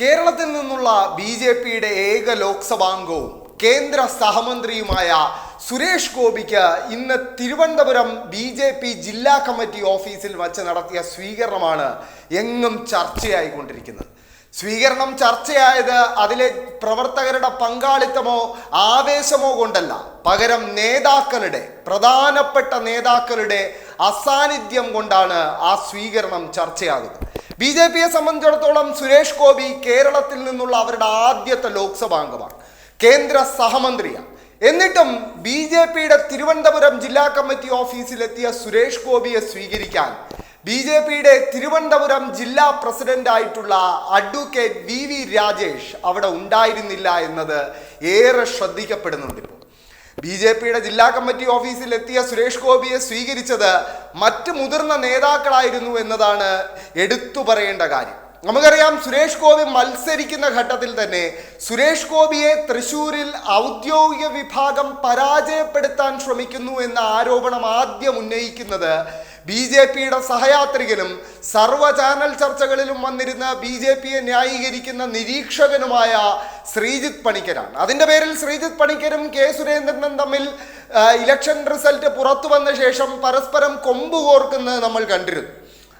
കേരളത്തിൽ നിന്നുള്ള B J പിയുടെ ഏക ലോക്സഭാംഗവും കേന്ദ്ര സഹമന്ത്രിയുമായ സുരേഷ് ഗോപിക്ക് ഇന്ന് തിരുവനന്തപുരം ബി ജെ പി ജില്ലാ കമ്മിറ്റി ഓഫീസിൽ വച്ച് നടത്തിയ സ്വീകരണമാണ് എങ്ങും ചർച്ചയായിക്കൊണ്ടിരിക്കുന്നത്. സ്വീകരണം ചർച്ചയായത് അതിലെ പ്രവർത്തകരുടെ പങ്കാളിത്തമോ ആവേശമോ കൊണ്ടല്ല. പകരം നേതാക്കളുടെ പ്രധാനപ്പെട്ട നേതാക്കളുടെ അസാന്നിധ്യം കൊണ്ടാണ് ആ സ്വീകരണം ചർച്ചയാകുന്നത്. ബി ജെ പിയെ സംബന്ധിച്ചിടത്തോളം സുരേഷ് ഗോപി കേരളത്തിൽ നിന്നുള്ള അവരുടെ ആദ്യത്തെ ലോക്സഭാ അംഗമാണ്. കേന്ദ്ര സഹമന്ത്രിയാണ്. എന്നിട്ടും ബി ജെ പിയുടെ തിരുവനന്തപുരം ജില്ലാ കമ്മിറ്റി ഓഫീസിലെത്തിയ സുരേഷ് ഗോപിയെ സ്വീകരിക്കാൻ ബി ജെ പിയുടെ തിരുവനന്തപുരം ജില്ലാ പ്രസിഡന്റായിട്ടുള്ള അഡ്വക്കേറ്റ് വി വി രാജേഷ് അവിടെ ഉണ്ടായിരുന്നില്ല എന്നത് ഏറെ ശ്രദ്ധിക്കപ്പെടുന്നുണ്ട്. ബി ജെ പിയുടെ ജില്ലാ കമ്മിറ്റി ഓഫീസിൽ എത്തിയ സുരേഷ് ഗോപിയെ സ്വീകരിച്ചത് മറ്റ് മുതിർന്ന നേതാക്കളായിരുന്നു എന്നതാണ് എടുത്തു പറയേണ്ട കാര്യം. നമുക്കറിയാം സുരേഷ് ഗോപി മത്സരിക്കുന്ന ഘട്ടത്തിൽ തന്നെ സുരേഷ് ഗോപിയെ തൃശൂരിൽ ഔദ്യോഗിക വിഭാഗം പരാജയപ്പെടുത്താൻ ശ്രമിക്കുന്നു എന്ന ആരോപണം ആദ്യം ഉന്നയിക്കുന്നത് ബി ജെ പിയുടെ സഹയാത്രികനും സർവ ചാനൽ ചർച്ചകളിലും വന്നിരുന്ന ബി ജെ പിയെ ന്യായീകരിക്കുന്ന നിരീക്ഷകനുമായ ശ്രീജിത്ത് പണിക്കരാണ്. അതിന്റെ പേരിൽ ശ്രീജിത്ത് പണിക്കരും കെ സുരേന്ദ്രനും തമ്മിൽ ഇലക്ഷൻ റിസൾട്ട് പുറത്തു വന്ന ശേഷം പരസ്പരം കൊമ്പ് കോർക്കുന്നത് നമ്മൾ കണ്ടിരുന്നു.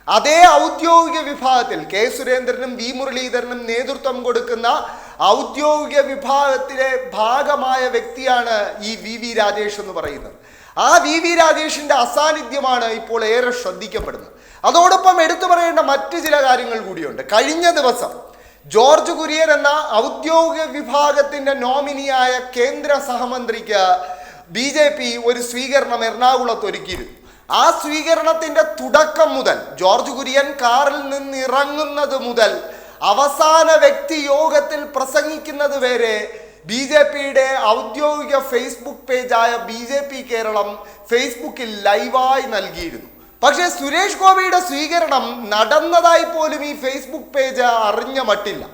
അതേ ഔദ്യോഗിക വിഭാഗത്തിൽ കെ സുരേന്ദ്രനും വി മുരളീധരനും നേതൃത്വം കൊടുക്കുന്ന ഔദ്യോഗിക വിഭാഗത്തിലെ ഭാഗമായ വ്യക്തിയാണ് ഈ വി വി രാജേഷ് എന്ന് പറയുന്നത്. ആ വി വി രാജേഷിന്റെ അസാന്നിധ്യമാണ് ഇപ്പോൾ ഏറെ ശ്രദ്ധിക്കപ്പെടുന്നത്. അതോടൊപ്പം എടുത്തു പറയേണ്ട മറ്റ് ചില കാര്യങ്ങൾ കൂടിയുണ്ട്. കഴിഞ്ഞ ദിവസം ജോർജ് കുര്യൻ എന്ന ഔദ്യോഗിക വിഭാഗത്തിന്റെ നോമിനിയായ കേന്ദ്ര സഹമന്ത്രിക്ക് ബി ജെ പി ഒരു സ്വീകരണം എറണാകുളത്ത് ഒരുക്കിയിരുന്നു. ആ സ്വീകരണത്തിന്റെ തുടക്കം മുതൽ ജോർജ് കുര്യൻ കാറിൽ നിന്ന് ഇറങ്ങുന്നത് മുതൽ അവസാന വ്യക്തി യോഗത്തിൽ പ്രസംഗിക്കുന്നത് വരെ ബി ജെ പിയുടെ ഔദ്യോഗിക ഫേസ്ബുക്ക് പേജായ ബി ജെ പി കേരളം ഫേസ്ബുക്കിൽ ലൈവായി നൽകിയിരുന്നു. പക്ഷേ സുരേഷ് ഗോപിയുടെ സ്വീകരണം നടന്നതായി പോലും ഈ ഫേസ്ബുക്ക് പേജ് അറിഞ്ഞ മട്ടില്ല.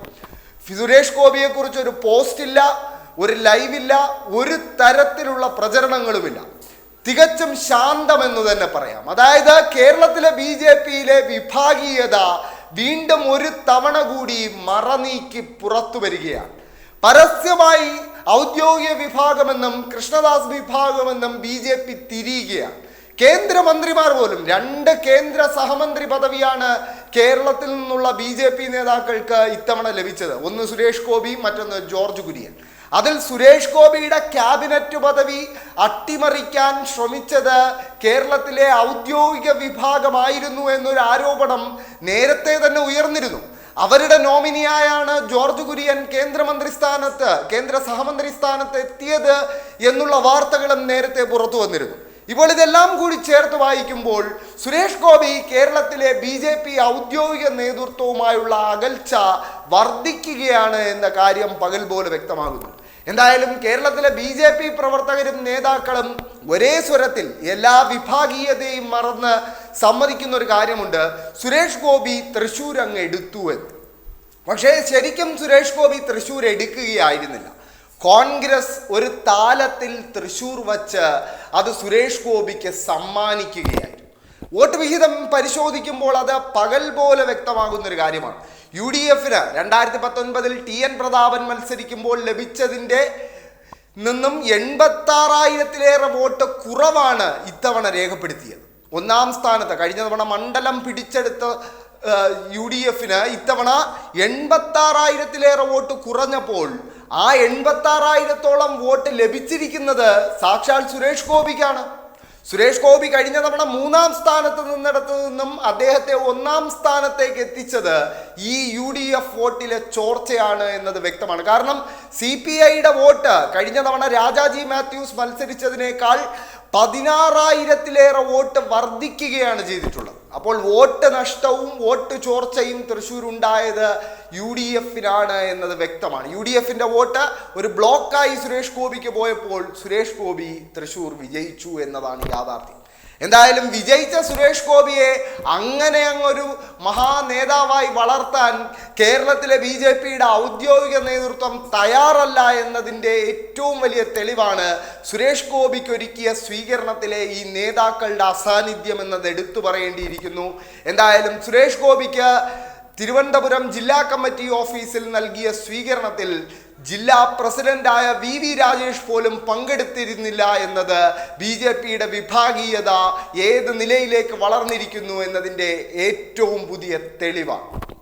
സുരേഷ് ഗോപിയെ കുറിച്ച് ഒരു പോസ്റ്റ് ഇല്ല ഒരു ലൈവ് ഇല്ല ഒരു തരത്തിലുള്ള പ്രചരണങ്ങളുമില്ല. തികച്ചും ശാന്തമെന്ന് തന്നെ പറയാം. അതായത് കേരളത്തിലെ ബി ജെ പിയിലെ വിഭാഗീയത വീണ്ടും ഒരു തവണ കൂടി മറനീക്കി പുറത്തു വരികയാണ്. പരസ്യമായി ഔദ്യോഗിക വിഭാഗമെന്നും കൃഷ്ണദാസ് വിഭാഗമെന്നും ബി ജെ പി തിരിയുകയാണ്. കേന്ദ്രമന്ത്രിമാർ പോലും രണ്ട് കേന്ദ്ര സഹമന്ത്രി പദവിയാണ് കേരളത്തിൽ നിന്നുള്ള ബി ജെ പി നേതാക്കൾക്ക് ഇത്തവണ ലഭിച്ചത്. ഒന്ന് സുരേഷ് ഗോപി മറ്റൊന്ന് ജോർജ് കുര്യൻ. അതിൽ സുരേഷ് ഗോപിയുടെ ക്യാബിനറ്റ് പദവി അട്ടിമറിക്കാൻ ശ്രമിച്ചത് കേരളത്തിലെ ഔദ്യോഗിക വിഭാഗമായിരുന്നു എന്നൊരു ആരോപണം നേരത്തെ തന്നെ ഉയർന്നിരുന്നു. അവരുടെ നോമിനിയായാണ് ജോർജ് കുര്യൻ കേന്ദ്രമന്ത്രി സ്ഥാനത്ത് കേന്ദ്ര സഹമന്ത്രി സ്ഥാനത്ത് എത്തിയത് എന്നുള്ള വാർത്തകളും നേരത്തെ പുറത്തു വന്നിരുന്നു. ഇപ്പോൾ ഇതെല്ലാം കൂടി ചേർത്ത് വായിക്കുമ്പോൾ സുരേഷ് ഗോപി കേരളത്തിലെ ബി ജെ പി ഔദ്യോഗിക നേതൃത്വവുമായുള്ള അകൽച്ച വർദ്ധിക്കുകയാണ് എന്ന കാര്യം പകൽ പോലെ വ്യക്തമാകുന്നു. എന്തായാലും കേരളത്തിലെ ബി ജെ പി പ്രവർത്തകരും നേതാക്കളും ഒരേ സ്വരത്തിൽ എല്ലാ വിഭാഗീയതയും മറന്ന് സമ്മതിക്കുന്ന ഒരു കാര്യമുണ്ട്. സുരേഷ് ഗോപി തൃശ്ശൂർ അങ്ങ് എടുത്തു എന്ന്. പക്ഷേ ശരിക്കും സുരേഷ് ഗോപി തൃശ്ശൂർ എടുക്കുകയായിരുന്നില്ല. കോൺഗ്രസ് ഒരു താലത്തിൽ തൃശ്ശൂർ വച്ച് അത് സുരേഷ് ഗോപിക്ക് സമ്മാനിക്കുകയായിരുന്നു. വോട്ട് വിഹിതം പരിശോധിക്കുമ്പോൾ അത് പകൽ പോലെ വ്യക്തമാകുന്ന ഒരു കാര്യമാണ്. യു ഡി എഫിന് രണ്ടായിരത്തി പത്തൊൻപതിൽ ടി എൻ പ്രതാപൻ മത്സരിക്കുമ്പോൾ ലഭിച്ചതിന്റെ നിന്നും എൺപത്താറായിരത്തിലേറെ വോട്ട് കുറവാണ് ഇത്തവണ രേഖപ്പെടുത്തിയത്. ഒന്നാം സ്ഥാനത്ത് കഴിഞ്ഞ തവണ മണ്ഡലം പിടിച്ചെടുത്ത യു ഡി എഫിന് ഇത്തവണ എൺപത്തി ആറായിരത്തിലേറെ വോട്ട് കുറഞ്ഞപ്പോൾ ആ എൺപത്തി ആറായിരത്തോളം വോട്ട് ലഭിച്ചിരിക്കുന്നത് സാക്ഷാൽ സുരേഷ് ഗോപിക്കാണ്. സുരേഷ് ഗോപി കഴിഞ്ഞ തവണ മൂന്നാം സ്ഥാനത്ത് നിന്നിടത്ത് നിന്നും അദ്ദേഹത്തെ ഒന്നാം സ്ഥാനത്തേക്ക് എത്തിച്ചത് ഈ യു ഡി എഫ് വോട്ടിലെ ചോർച്ചയാണ് എന്നത് വ്യക്തമാണ്. കാരണം സി പി ഐയുടെ വോട്ട് കഴിഞ്ഞ തവണ രാജാജി മാത്യൂസ് മത്സരിച്ചതിനേക്കാൾ പതിനാറായിരത്തിലേറെ വോട്ട് വർദ്ധിക്കുകയാണ് ചെയ്തിട്ടുള്ളത്. അപ്പോൾ വോട്ട് നഷ്ടവും വോട്ട് ചോർച്ചയും തൃശ്ശൂർ ഉണ്ടായത് യു ഡി എഫിനാണ് എന്നത് വ്യക്തമാണ്. യു ഡി എഫിന്റെ വോട്ട് ഒരു ബ്ലോക്കായി സുരേഷ് ഗോപിക്ക് പോയപ്പോൾ സുരേഷ് ഗോപി തൃശ്ശൂർ വിജയിച്ചു എന്നതാണ് യാഥാർത്ഥ്യം. എന്തായാലും വിജയിച്ച സുരേഷ് ഗോപിയെ അങ്ങനെ അങ്ങൊരു മഹാനേതാവായി വളർത്താൻ കേരളത്തിലെ ബി ജെ പിയുടെ ഔദ്യോഗിക നേതൃത്വം തയ്യാറല്ല എന്നതിന്റെ ഏറ്റവും വലിയ തെളിവാണ് സുരേഷ് ഗോപിക്ക് ഒരുക്കിയ സ്വീകരണത്തിലെ ഈ നേതാക്കളുടെ അസാന്നിധ്യം എന്നത് എടുത്തു പറയേണ്ടിയിരിക്കുന്നു. എന്തായാലും സുരേഷ് ഗോപിക്ക് തിരുവനന്തപുരം ജില്ലാ കമ്മിറ്റി ഓഫീസിൽ നൽകിയ സ്വീകരണത്തിൽ ജില്ലാ പ്രസിഡന്റായ വി വി രാജേഷ് പോലും പങ്കെടുത്തിരുന്നില്ല എന്നത് ബി ജെ പിയുടെ വിഭാഗീയത ഏത് നിലയിലേക്ക് വളർന്നിരിക്കുന്നു എന്നതിന്റെ ഏറ്റവും പുതിയ തെളിവാണ്.